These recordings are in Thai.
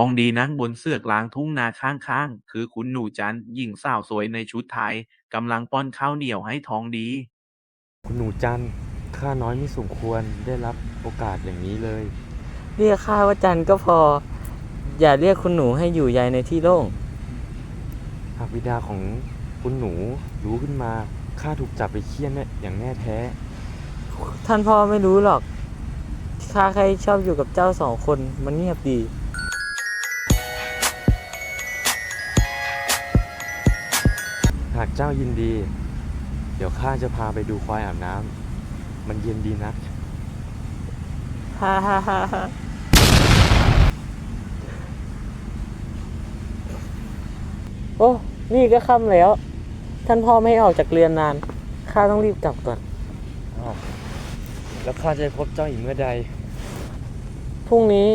ทองดีนั่งบนเสือกลางทุ่งนาข้างๆ คือคุณหนูจันทร์หญิงสาวสวยในชุดไทยกำลังป้อนข้าวเหนียวให้ทองดี คุณหนูจันทร์ข้าน้อยไม่สมควรได้รับโอกาสอย่างนี้เลย เรียกข้าว่าจันก็พอ อย่าเรียกคุณหนูให้อยู่ใยในที่โล่งหากบิดาของคุณหนูรู้ขึ้นมาข้าถูกจับไปเคี่ยนแน่อย่างแน่แท้ ท่านพ่อไม่รู้หรอกข้าแค่ชอบอยู่กับเจ้าสองคนมันเงียบดีากเจ้ายินดี เดี๋ยวข้าจะพาไปดูควายอาบน้ำมันเย็นดีนักฮ่าฮ่าฮ่าฮ่าโอ้ นี่ก็ค่ำแล้ว ท่านพ่อไม่ให้ออกจากเรือนนาน ข้าต้องรีบกลับก่อน อ้าวแล้วข้าจะพบเจ้าอีกเมื่อใด พรุ่งนี้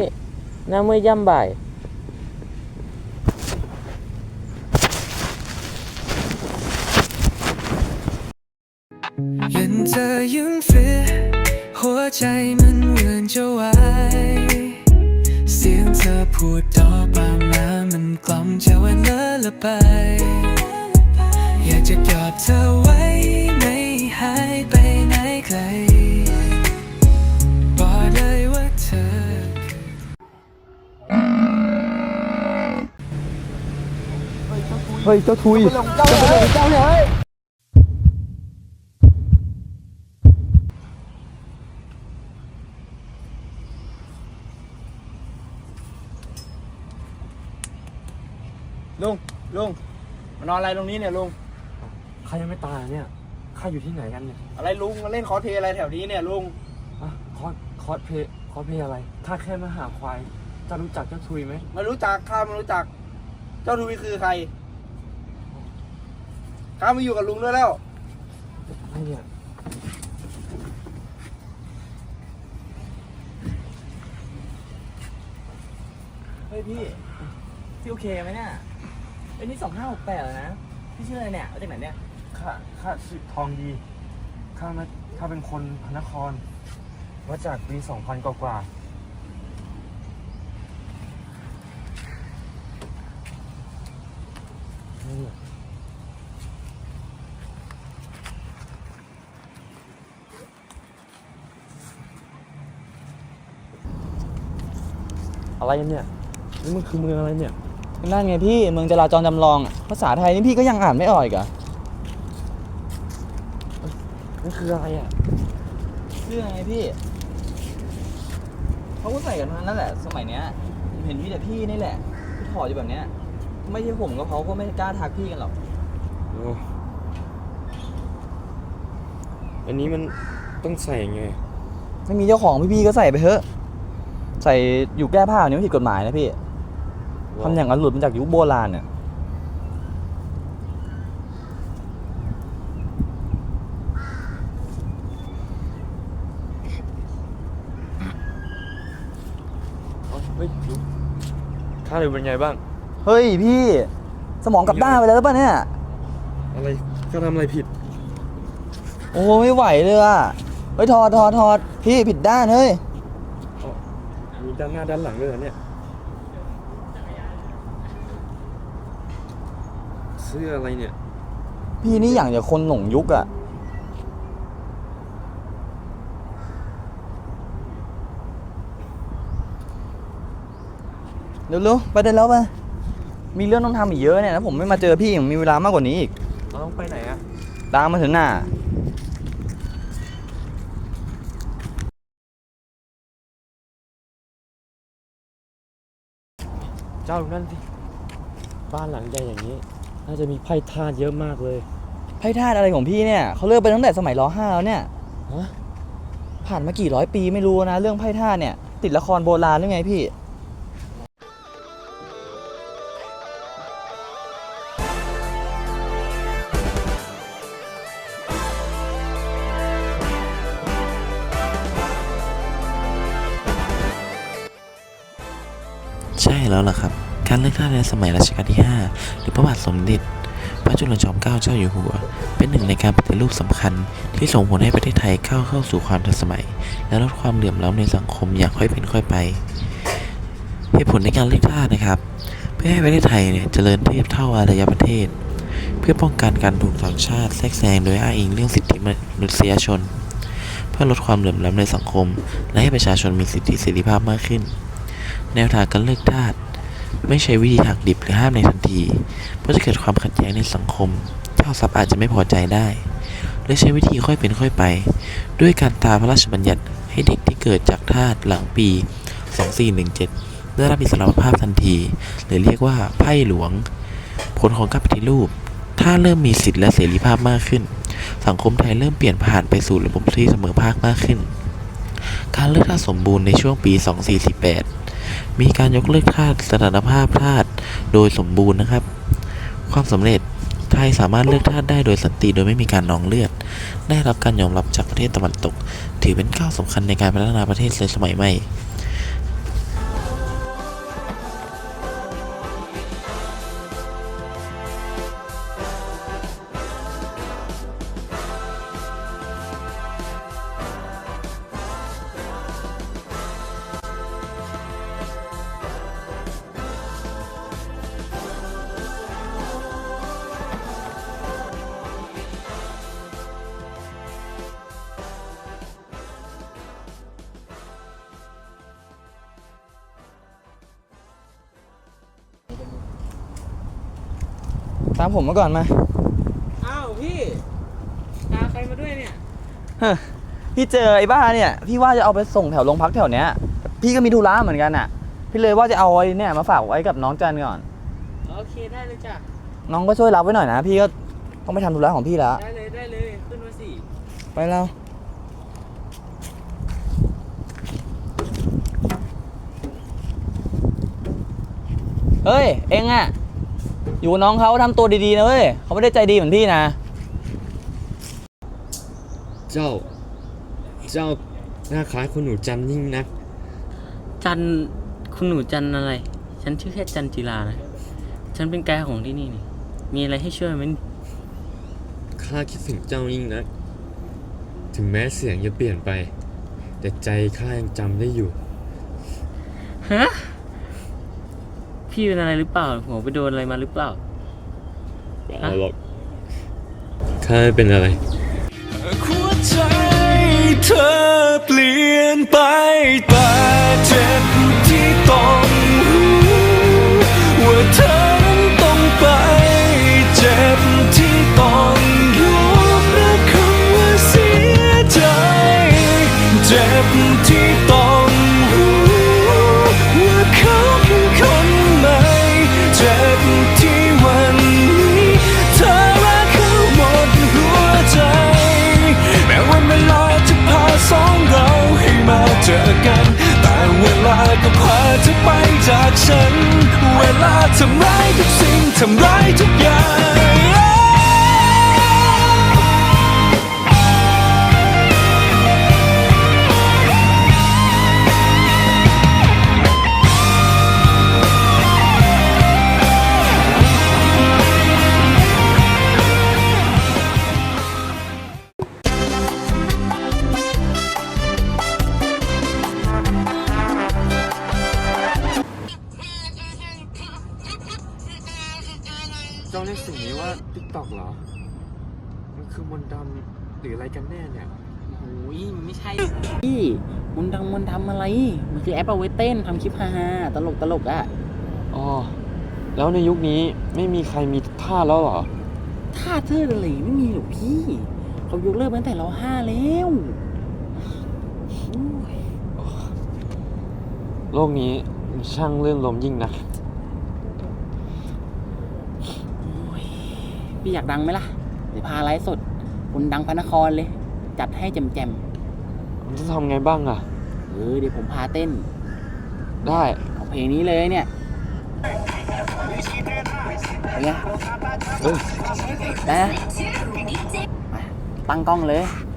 น้าเมื่อย่ำบ่าย พูดต่อปามน้ำมันกล่อมใจวันละละไป อยากจะกอดเธอไว้ ไม่หายไปไหนไกลบอกเลยว่าเธอ เฮ้ยเจ้าทุยลุง ลุง มา นอนอะไรตรงนี้เนี่ยลุงข้ายังไม่ตายเนี่ยข้าอยู่ที่ไหนกันเนี่ยอะไรลุงมาเล่นคอสเพลย์อะไรแถวนี้เนี่ยลุงอะคอสคอสเพลย์คอสเพลย์อะไรข้าแค่มาหาควายเจ้ารู้จักเจ้าทุยไหมไม่รู้จักข้าไม่รู้จัก เจ้าทุยคือใครข้ามาอยู่กับลุงด้วยแล้วไอ้เนี่ยเฮ้ยพี่พี่โอเคไหมเนี่ย ไอ้ยนี่สองห้าหกแปดแล้วนะ พี่ชื่ออะไรเนี่ยมาจากไหนเนี่ย ข้าข้าชื่อทองดี ข้ามาข้าเป็นคนพระนคร มาจากปีสองพันกว่าๆนี่อะไรเนี่ย นี่มันคือเมืองอะไรเนี่ย นั่นไงพี่เมืองจราจรจำลองอะภาษาไทยนี่พี่ก็ยังอ่านไม่ออกอีกเหรอะนี่คืออะไรอะเรื่องไงพี่เขาก็ใส่กันทั้งนั้นแหละ สมัยเนี้ยผมเห็นมีแต่พี่นี่แหละที่ถอดอยู่แบบเนี้ย ไม่ใช่ผมกับเขาก็ไม่กล้าทักพี่กันหรอกโอ้อันนี้มันต้องใส่ยังไง ไม่มีเจ้าของพี่ๆก็ใส่ไปเถอะ ใส่อยู่แก้ผ้าเนี่ยไม่ผิดกฎหมายนะพี่ ทำอย่างนั้นหลุดมาจากยุคโบราณเนี่ยเฮ้ยดูข้าเลยเป็นไงบ้าง เฮ้ยพี่ สมองกลับด้านไปแล้วหรือเปล่าเนี่ย อะไรข้าทำอะไรผิด โอ้ไม่ไหวเลยอะ เฮ้ยถอดถอดถอดพี่ผิดด้านเฮ้ย มีด้านหน้าด้านหลังด้วยเหรอเนี่ย เสื้ออะไรเนี่ย พี่นี่อย่างจะคนหลงยุคอะเร็วๆไปได้แล้วไปมีเรื่องต้องทำอีกเยอะเนี่ยถ้าผมไม่มาเจอพี่ผมมีเวลามากกว่านี้อีกเราต้องไปไหนอะตามมาถึงหน้าเจ้าดูนั่นสิบ้านหลังใหญ่อย่างนี้ น่าจะมีไพ่ทาสเยอะมากเลยไพ่ทาสอะไรของพี่เนี่ยเขาเลิกไปตั้งแต่สมัยรห้าแล้วเนี่ยฮะผ่านมากี่ร้อยปีไม่รู้นะ เรื่องไพ่ทาสเนี่ย ติดละครโบราณหรือไงพี่ใช่แล้วล่ะครับ การเลือกตั้งในสมัยรัชกาลที่ 5 หรือพระบาทสมเด็จ พระจุลจอมเกล้าเจ้าอยู่หัว เป็นหนึ่งในการปฏิรูปสำคัญที่ส่งผลให้ประเทศไทยก้าวเข้าสู่ความทันสมัย และลดความเหลื่อมล้ำในสังคมอย่างค่อยเป็นค่อยไปตุผลในการเลือกทาสนะครับ เพื่อให้ประเทศไทยเนี่ยเจริญเทียบเท่าอารยประเทศ เพื่อป้องกันการถูกต่างชาติแทรกแซงโดยอ้างอิงเรื่องสิทธิมนุษยชน เพื่อลดความเหลื่อมล้ำในสังคม และให้ประชาชนมีสิทธิเสรีภาพมากขึ้น แนวทางการเลือกทาส ไม่ใช้วิธีหักดิบหรือห้ามในทันที เพราะจะเกิดความขัดแย้งในสังคม เจ้าทรัพย์อาจจะไม่พอใจได้ และใช้วิธีค่อยเป็นค่อยไป ด้วยการตามพระราชบัญญัติให้เด็กที่เกิดจากทาสหลังปี 2417 ได้รับอิสรภาพทันที หรือเรียกว่าไพ่หลวง ผลของการปฏิรูป ถ้าเริ่มมีสิทธิและเสรีภาพมากขึ้น สังคมไทยเริ่มเปลี่ยนผ่านไปสู่ระบบที่เสมอภาคมากขึ้น การเลือกทาสสมบูรณ์ในช่วงปี 2448 มีการยกเลิกทาสสถานภาพทาสโดยสมบูรณ์นะครับ ความสำเร็จไทยสามารถเลือกทาสได้โดยสันติโดยไม่มีการนองเลือด ได้รับการยอมรับจากประเทศตะวันตก ถือเป็นก้าวสำคัญในการพัฒนาประเทศในสมัยใหม่ ตามผมมาก่อนมา อ้าวพี่พาใครมาด้วยเนี่ย เฮ้อพี่เจอไอ้บ้าเนี่ย พี่ว่าจะเอาไปส่งแถวโรงพักแถวเนี้ย พี่ก็มีธุระเหมือนกันอะ พี่เลยว่าจะเอาไอ้เนี่ยมาฝากไว้กับน้องจันก่อน โอเคได้เลยจ้ะ น้องก็ช่วยรับไว้หน่อยนะ พี่ก็ต้องไปทำธุระของพี่แล้ว ได้เลยได้เลยขึ้นมาสิไปแล้วเฮ้ย เอ็งอะ อยู่กับน้องเขาทำตัวดีๆนะเว้ยเขาไม่ได้ใจดีเหมือนพี่นะ เจ้า เจ้าหน้าคล้ายคนหนูจันยิ่งนัก จันคุณหนูจันอะไร ฉันชื่อแค่จันจิลานะ ฉันเป็นไกด์ของที่นี่นี่ มีอะไรให้ช่วยไหมข้าคิดถึงเจ้ายิ่งนัก ถึงแม้เสียงจะเปลี่ยนไป แต่ใจข้ายังจำได้อยู่ ฮะ พี่เป็นอะไรหรือเปล่าหัวไปโดนอะไรมาหรือเปล่า เปล่าหรอกข้าไม่เป็นอะไร หัวใจเธอเปลี่ยนไปแต่เจ็บที่ต้องรู้ว่าเธอนั้นต้องไป เจ็บที่ต้องยอมรับคำว่าเสียใจ เจ็บที่ต้อง ฉัน เวลาทำร้ายทุกสิ่งทำร้ายทุกอย่าง เจ้าเรียกสิ่งนี้ว่าติ๊กตอกเหรอ มันคือมนต์ดำหรืออะไรกันแน่เนี่ย โอ้ยมันไม่ใช่พี่มันดังมันทำอะไร มันคือแอปเอาไว้เต้นทำคลิปฮาๆตลกตลกๆอะ อ๋อ แล้วในยุคนี้ไม่มีใครมีท่าแล้วเหรอ ท่าเธออะไรไม่มีหรอกพี่ เขายกเลิกมาตั้งแต่เราห้าแล้วโลกนี้มันช่างเลื่อนลมยิ่งนัก พี่อยากดังไหมล่ะเดี๋ยวพาไลฟ์สดคนดังพระนครเลย จัดให้แจมมันจะทำไงบ้างอะๆเออเดี๋ยวผมพาเต้นได้เอาเพลงนี้เลยเนี่ยเป็นไงเอ้ยได้นะไปตั้งกล้องเลยไ